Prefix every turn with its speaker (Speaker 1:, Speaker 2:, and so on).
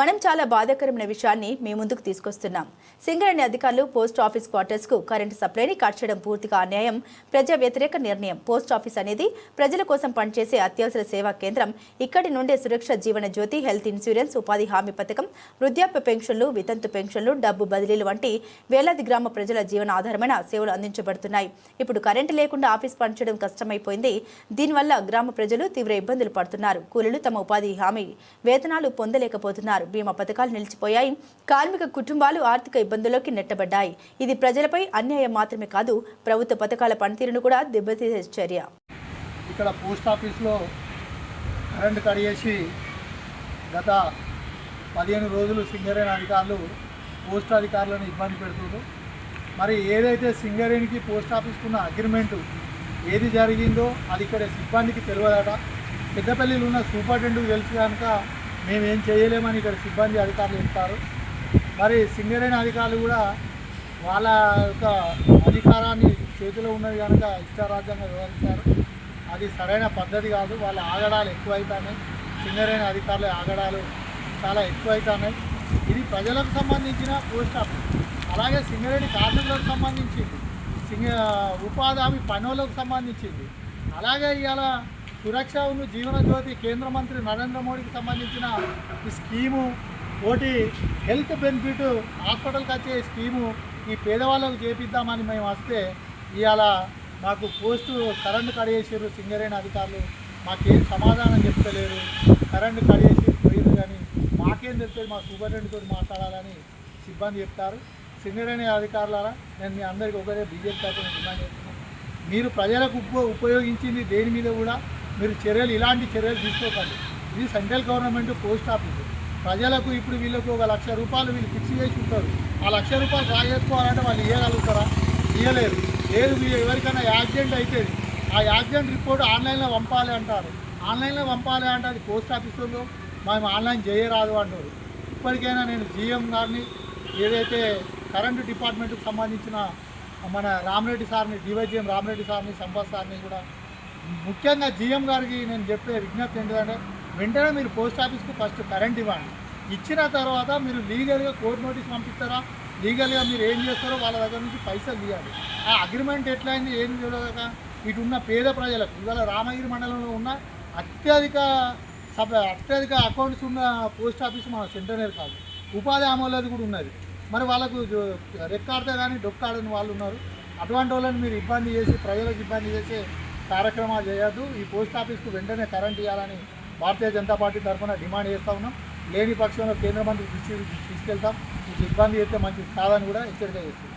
Speaker 1: మనం చాలా బాధాకరమైన విషయాన్ని మీ ముందుకు తీసుకొస్తున్నాం. సింగరేణి అధికారులు పోస్ట్ ఆఫీస్ క్వార్టర్స్కు కరెంటు సప్లైని కట్ చేయడం పూర్తిగా అన్యాయం. ప్రజా వ్యతిరేక నిర్ణయం. పోస్ట్ ఆఫీస్ అనేది ప్రజల కోసం పనిచేసే అత్యవసర సేవా కేంద్రం. ఇక్కడి నుండే సురక్ష జీవన జ్యోతి హెల్త్ ఇన్సూరెన్స్ ఉపాధి హామీ పథకం వృద్ధాప్య పెన్షన్లు వితంతు పెన్షన్లు డబ్బు బదిలీలు వంటి వేలాది గ్రామ ప్రజల జీవన ఆధారమైన సేవలు అందించబడుతున్నాయి. ఇప్పుడు కరెంటు లేకుండా ఆఫీస్ పనిచేయడం కష్టమైపోయింది. దీనివల్ల గ్రామ ప్రజలు తీవ్ర ఇబ్బందులు పడుతున్నారు. కూలీలు తమ ఉపాధి హామీ వేతనాలు పొందలేకపోతున్నారు. బీమా పథకాలు నిలిచిపోయాయి. కార్మిక కుటుంబాలు ఆర్థిక ఇబ్బందుల్లోకి నెట్టబడ్డాయి. ఇది ప్రజలపై అన్యాయం మాత్రమే కాదు ప్రభుత్వ పథకాల పనితీరును కూడా దెబ్బతీసే చర్య.
Speaker 2: ఇక్కడ పోస్ట్ ఆఫీస్లో కరెంట్ కడిగేసి గత పదిహేను రోజులు సింగరేణి అధికారులు పోస్ట్ అధికారులను ఇబ్బంది పెడుతున్నారు. మరి ఏదైతే సింగరేణికి పోస్ట్ ఆఫీస్కి ఉన్న అగ్రిమెంటు ఏది జరిగిందో అది ఇక్కడ సిబ్బందికి తెలియదట. పెద్దపల్లిలో ఉన్న సూపరింటెండెంట్కి తెలుసు కనుక మేమేం చేయలేమని ఇక్కడ సిబ్బంది అధికారులు చెప్తారు. మరి సింగరేణి అధికారులు కూడా వాళ్ళ యొక్క అధికారాన్ని చేతిలో ఉన్నది కనుక ఇష్టారాజ్యంగా వివరించారు అది సరైన పద్ధతి కాదు. వాళ్ళ ఆగడాలు ఎక్కువైతున్నాయి. సింగరేణి అధికారుల ఆగడాలు చాలా ఎక్కువైతున్నాయి. ఇది ప్రజలకు సంబంధించిన పోస్ట్ ఆఫీస్. అలాగే సింగరేణి కార్మికులకు సంబంధించింది. సింగ ఉపాధి హామీ పనులకు సంబంధించింది. అలాగే ఇవాళ సురక్ష ఉన్న కేంద్ర మంత్రి నరేంద్ర మోడీకి సంబంధించిన ఈ స్కీము ఒకటి హెల్త్ బెనిఫిట్ హాస్పిటల్కి వచ్చే స్కీము ఈ పేదవాళ్ళకు చేపిద్దామని మేము వస్తే ఇవాళ మాకు పోస్టు కరెంటు కడిగేసారు సింగరేణి అధికారులు. మాకేం సమాధానం చెప్తలేరు. కరెంటు కడిగేసి పోయింది కానీ మాకేం తెలుస్తుంది? మా సూపరింటెండెంట్తో మాట్లాడాలని సిబ్బంది చెప్తారు. సింగరేణి అధికారులారా నేను మీ అందరికీ ఒకరే బీజేపీ తరఫున డిమాండ్ చేస్తున్నాను. మీరు ప్రజలకు ఉపయోగించింది దేని మీద కూడా మీరు చర్యలు ఇలాంటి చర్యలు తీసుకోకండి. ఇది సెంట్రల్ గవర్నమెంట్ పోస్ట్ ఆఫీసు. ప్రజలకు ఇప్పుడు వీళ్ళకు ఒక లక్ష రూపాయలు వీళ్ళు ఫిక్స్ చేసి ఉంటారు. ఆ లక్ష రూపాయలు డ్రా చేసుకోవాలంటే వాళ్ళు ఇవ్వగలుగుతారా ఇవ్వలేరు లేదు మీరు ఎవరికైనా యాక్సిడెంట్ అయితే ఆ యాక్సిడెంట్ రిపోర్ట్ ఆన్లైన్లో పంపాలి అంటారు. ఆన్లైన్లో పంపాలి అంటే అది పోస్ట్ ఆఫీసులో మేము ఆన్లైన్ చేయరాదు అంటారు. ఇప్పటికైనా నేను జీఎం గారిని ఏదైతే కరెంటు డిపార్ట్మెంట్కి సంబంధించిన మన రామరెడ్డి సార్ని డివైజీఎం రామరెడ్డి సార్ని సంపత్ సార్ని కూడా ముఖ్యంగా జీఎం గారికి నేను చెప్పే విజ్ఞప్తి ఏంటంటే వెంటనే మీరు పోస్ట్ ఆఫీస్కి ఫస్ట్ కరెంట్ ఇవ్వండి. ఇచ్చిన తర్వాత మీరు లీగల్గా కోర్టు నోటీస్ పంపిస్తారా? లీగల్గా మీరు ఏం చేస్తారో వాళ్ళ దగ్గర నుంచి పైసలు తీయాలి. ఆ అగ్రిమెంట్ ఎట్లయింది ఏం తెలియక ఇటు ఉన్న పేద ప్రజలకు ఇవాళ రామగిరి మండలంలో ఉన్న అత్యధిక సబ్ అత్యధిక అకౌంట్స్ ఉన్న పోస్ట్ ఆఫీస్ మన సెంటర్నేర్ కాదు. ఉపాధి హామీలది కూడా ఉన్నది. మరి వాళ్ళకు జో- రెక్కాడితే కానీ డొక్కాడని వాళ్ళు ఉన్నారు. అటువంటి వాళ్ళని మీరు ఇబ్బంది చేసి ప్రజలకు ఇబ్బంది చేసే కార్యక్రమాలు చేయొద్దు. ఈ పోస్ట్ ఆఫీస్కు వెంటనే కరెంట్ ఇవ్వాలని భారతీయ జనతా పార్టీ తరఫున డిమాండ్ చేస్తూ ఉన్నాం. లేని పక్షంలో కేంద్ర మంత్రి దృష్టి తీసుకెళ్తాం. ఇబ్బంది అయితే మంచిది కాదని కూడా హెచ్చరిక చేస్తుంది